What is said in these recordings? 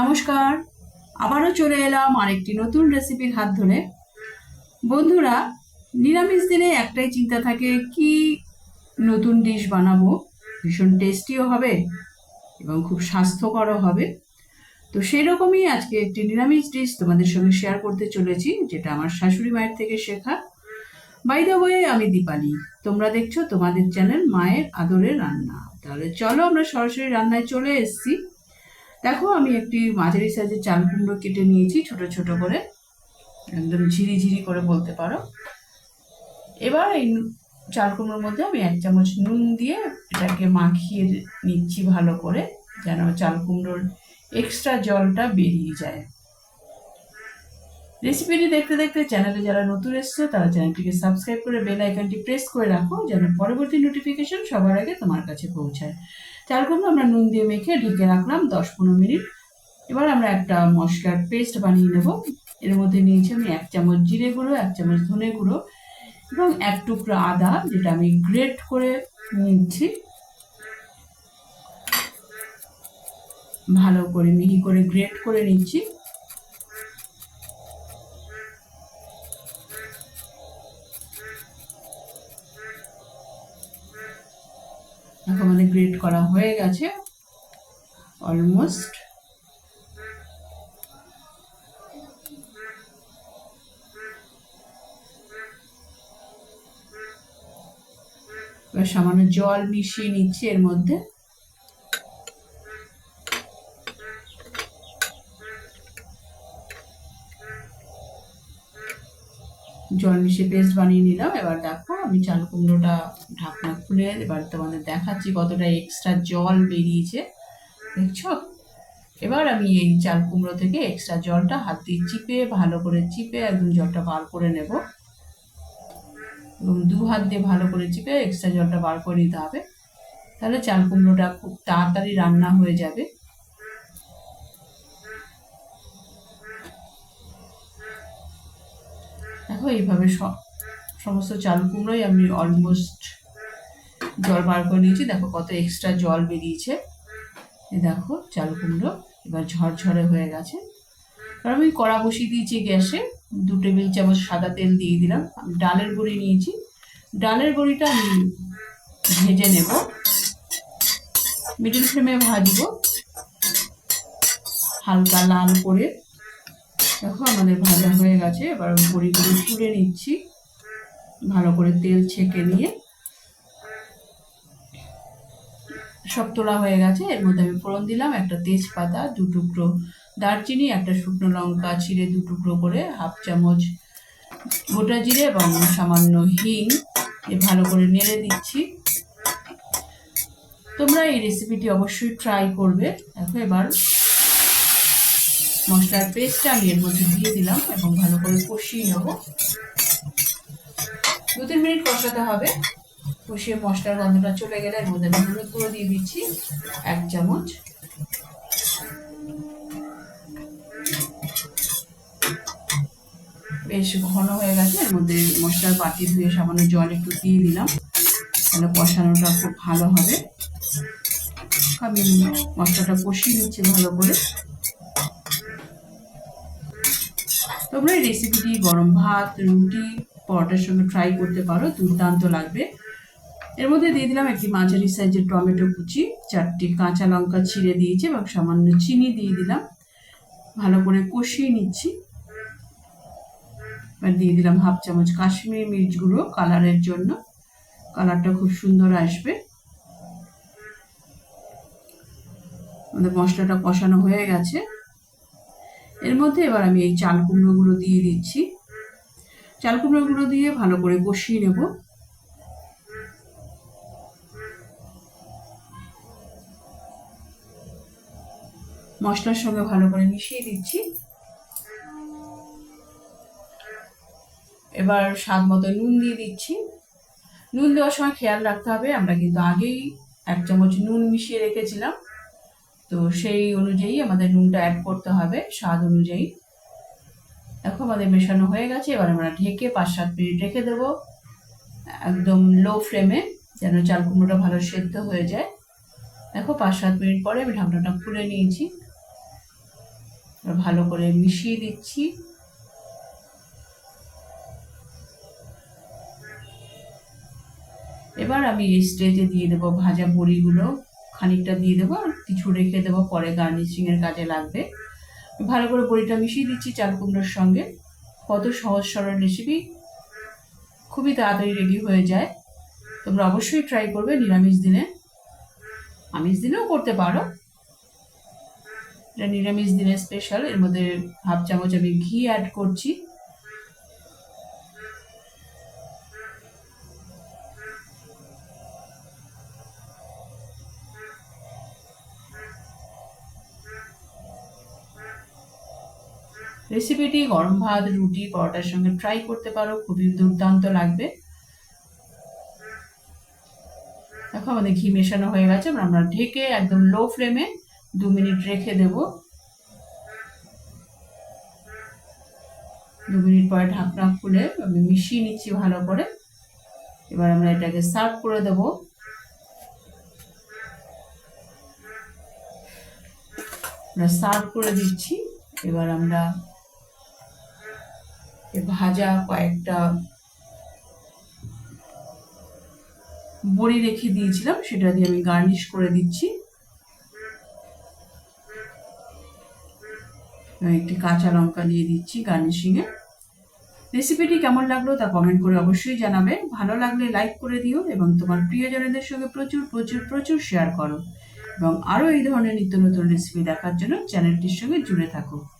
নমস্কার। আবারও চলে এলাম আরেকটি নতুন রেসিপির হাত ধরে। বন্ধুরা, নিরামিষ দিনে একটাই চিন্তা থাকে, কি নতুন ডিশ বানাবো? ভীষণ টেস্টিও হবে এবং খুব স্বাস্থ্যকরও হবে। তো সেই রকমই আজকে একটি নিরামিষ ডিশ তোমাদের সঙ্গে শেয়ার করতে চলেছি, যেটা আমার শাশুড়ি মায়ের থেকে শেখা। বাই দ্য ওয়ে আমি দীপালি। তোমরা দেখছ তোমাদের চ্যানেল মায়ের আদরের রান্না। তাহলে চলো আমরা সরাসরি রান্নায় চলে এসেছি। দেখো, আমি একটি মাঝারি সাইজের চাল কুমড়ো কেটে নিয়েছি, ছোট ছোট করে। একদম ঝিরি ঝিরি করে বলতে পারো। এবার এই চালকুমড়োর মধ্যে আমি এক চামচ নুন দিয়ে এটাকে মাখিয়ে নিচ্ছি ভালো করে, যেন চালকুমড়োর এক্সট্রা জলটা বেরিয়ে যায়। রেসিপিটি দেখতে দেখতে চ্যানেলে যারা নতুন এসছো, তারা চ্যানেলটিকে সাবস্ক্রাইব করে বেল আইকনটি প্রেস করে রাখো, যেন পরবর্তী নোটিফিকেশন সবার আগে তোমার কাছে পৌঁছায়। চাল কুমড়ো আমরা নুন দিয়ে মেখে ঢেকে রাখলাম দশ পনেরো মিনিট। এবার আমরা একটা মশলার পেস্ট বানিয়ে নেব। এর মধ্যে নিয়েছি আমি এক চামচ জিরে গুঁড়ো, এক চামচ ধনে গুঁড়ো এবং এক টুকরো আদা, যেটা আমি গ্রেট করে নিচ্ছি। ভালো করে মিহি করে গ্রেট করে নিচ্ছি। এখন আমাদের গ্রেট করা হয়ে গেছে। অলমোস্ট এবার সামান্য জল মিশিয়ে নিচ্ছি এর মধ্যে। জল মিশিয়ে পেস্ট বানিয়ে নিলাম। এবার দেখো আমি চাল কুমড়োটা ঢাকনা খুলে এবার তোমাদের দেখাচ্ছি কতটা এক্সট্রা জল বেরিয়েছে। দেখছ? এবার আমি এই চাল কুমড়ো থেকে এক্সট্রা জলটা হাত দিয়ে চিপে, ভালো করে চিপে একদম জলটা বার করে নেব। এবং দু হাত দিয়ে ভালো করে চিপে এক্সট্রা জলটা বার করে নিতে হবে। তাহলে চাল কুমড়োটা খুব তাড়াতাড়ি রান্না হয়ে যাবে। এইভাবে সমস্ত চাল কুমড়োই আমি অলমোস্ট জল বার করে নিয়েছি। দেখো কত এক্সট্রা জল বেরিয়েছে। দেখো চাল কুমড়ো এবার ঝরঝরে হয়ে গেছে। এবার আমি কড়া বসিয়ে দিয়েছি গ্যাসে। দু টেবিল চামচ সাদা তেল দিয়ে দিলাম। আমি ডালের বড়ি নিয়েছি। ডালের বড়িটা আমি ভেজে নেব। মিডিল ফ্লেমে ভাজবো। হালকা লাল করে। দেখো আমাদের ভাজা হয়ে গেছে। এবার বড়িগুলো তুলে নিচ্ছি। ভালো করে তেল ছেঁকে নিয়ে। সব তোলা হয়ে গেছে। এর মধ্যে আমি ফোড়ন দিলাম, একটা তেজপাতা, দু টুকরো দারচিনি, একটা শুকনো লঙ্কা ছিঁড়ে দু টুকরো করে হাফ চামচ গোটা জিরে এবং সামান্য হিং এ ভালো করে নেড়ে দিচ্ছি। তোমরা এই রেসিপিটি অবশ্যই ট্রাই করবে। দেখো, এবার মশলার পেস্টটা আমি এর মধ্যে দিয়ে দিলাম এবং ভালো করে কষিয়ে নেব। দু তিন মিনিট কষাতে হবে। কষিয়ে মশলার গন্ধটা চলে গেলে এর মধ্যে আমি হলুদ গুঁড়ো দিয়ে দিচ্ছি, এক চামচ। বেশ ঘন হয়ে গেছে, এর মধ্যে মশলার বাটি ধুয়ে সামান্য জল একটু দিয়ে দিলাম। তাহলে কষানোটা খুব ভালো হবে। আমি মশলাটা কষিয়ে নিচ্ছি ভালো করে। তোমরা এই রেসিপিটি গরম ভাত, রুটি, পরোটার সঙ্গে ট্রাই করতে পারো, দুর্দান্ত লাগবে। এর মধ্যে দিয়ে দিলাম একটি মাঝারি সাইজের টমেটো কুচি, চারটি কাঁচা লঙ্কা ছিঁড়ে দিয়েছি এবং সামান্য চিনি দিয়ে দিলাম। ভালো করে কষিয়ে নিচ্ছি। এবার দিয়ে দিলাম হাফ চামচ কাশ্মীরি মির্চ গুঁড়ো কালারের জন্য। কালারটা খুব সুন্দর আসবে। আমাদের মশলাটা কষানো হয়ে গেছে। এর মধ্যে এবার আমি এই চাল কুমড়োগুলো দিয়ে দিচ্ছি। চাল কুমড়োগুলো দিয়ে ভালো করে কষিয়ে নেব। মশলার সঙ্গে ভালো করে মিশিয়ে দিচ্ছি। এবার স্বাদ মতো নুন দিয়ে দিচ্ছি। নুন দেওয়ার সময় খেয়াল রাখতে হবে, আমরা কিন্তু আগেই এক চামচ নুন মিশিয়ে রেখেছিলাম। তো সেই অনুযায়ী আমাদের নুনটা অ্যাড করতে হবে, স্বাদ অনুযায়ী। দেখো আমাদের মেশানো হয়ে গেছে, এবার আমরা ঢেকে পাঁচ সাত মিনিট রেখে দেবো। একদম লো ফ্লেমে যেন চাল কুমড়োটা ভালো সেদ্ধ হয়ে যায়। দেখো পাঁচ সাত মিনিট পরে আমি ঢাকনাটা খুলে নিয়েছি। ভালো করে মিশিয়ে দিচ্ছি। এবার আমি এই স্টেজে দিয়ে দেবো ভাজা বড়িগুলো খানিকটা দিয়ে দেবো, আর কিছু রেখে দেবো, পরে গার্নিশিংয়ের কাজে লাগবে। ভালো করে বড়িটা মিশিয়ে দিচ্ছি চাল কুমড়োর সঙ্গে। কত সহজ সরল রেসিপি খুবই তাড়াতাড়ি রেডি হয়ে যায়। তোমরা অবশ্যই ট্রাই করবে নিরামিষ দিনে। আমিষ দিনেও করতে পারো। এটা নিরামিষ দিনের স্পেশাল এর মধ্যে হাফ চামচ আমি ঘি অ্যাড করছি। রেসিপিটি গরম ভাত, রুটি, পরোটার সঙ্গে ট্রাই করতে পারো, খুবই দুর্দান্ত লাগবে। দেখো আমাদের ঘি মেশানো হয়ে গেছে আমরা ঢেকে একদম লো ফ্লেমে দু মিনিট রেখে দেব। দু মিনিট পরে ঢাকনা খুলে আমি মিশিয়ে নিচ্ছি ভালো করে। এবার আমরা এটাকে সার্ভ করে দেব। আমরা সার্ভ করে দিচ্ছি। এবার আমরা ভাজা কয়েকটা বড়ি রেখে দিয়েছিলাম, সেটা দিয়ে আমি গার্নিশ করে দিচ্ছি। একটি কাঁচা লঙ্কা দিয়ে দিচ্ছি গার্নিশিং এ। রেসিপিটি কেমন লাগল তা কমেন্ট করে অবশ্যই জানাবে। ভালো লাগলে লাইক করে দিও এবং তোমার প্রিয়জনদের সঙ্গে প্রচুর প্রচুর প্রচুর শেয়ার করো। এবং আরও এই ধরনের নিত্য নতুন রেসিপি দেখার জন্য চ্যানেলটির সঙ্গে জুড়ে থাকো।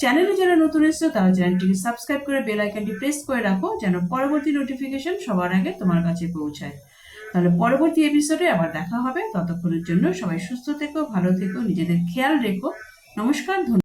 চ্যানেলে যারা নতুন এসছো, তারা চ্যানেলটিকে সাবস্ক্রাইব করে বেল আইকনটি প্রেস করে রাখো, যেন পরবর্তী নোটিফিকেশন সবার আগে তোমার কাছে পৌঁছায়। তাহলে পরবর্তী এপিসোডে আবার দেখা হবে। ততক্ষণের জন্য সবাই সুস্থ থেকো, ভালো থেকো, নিজেদের খেয়াল রেখো। নমস্কার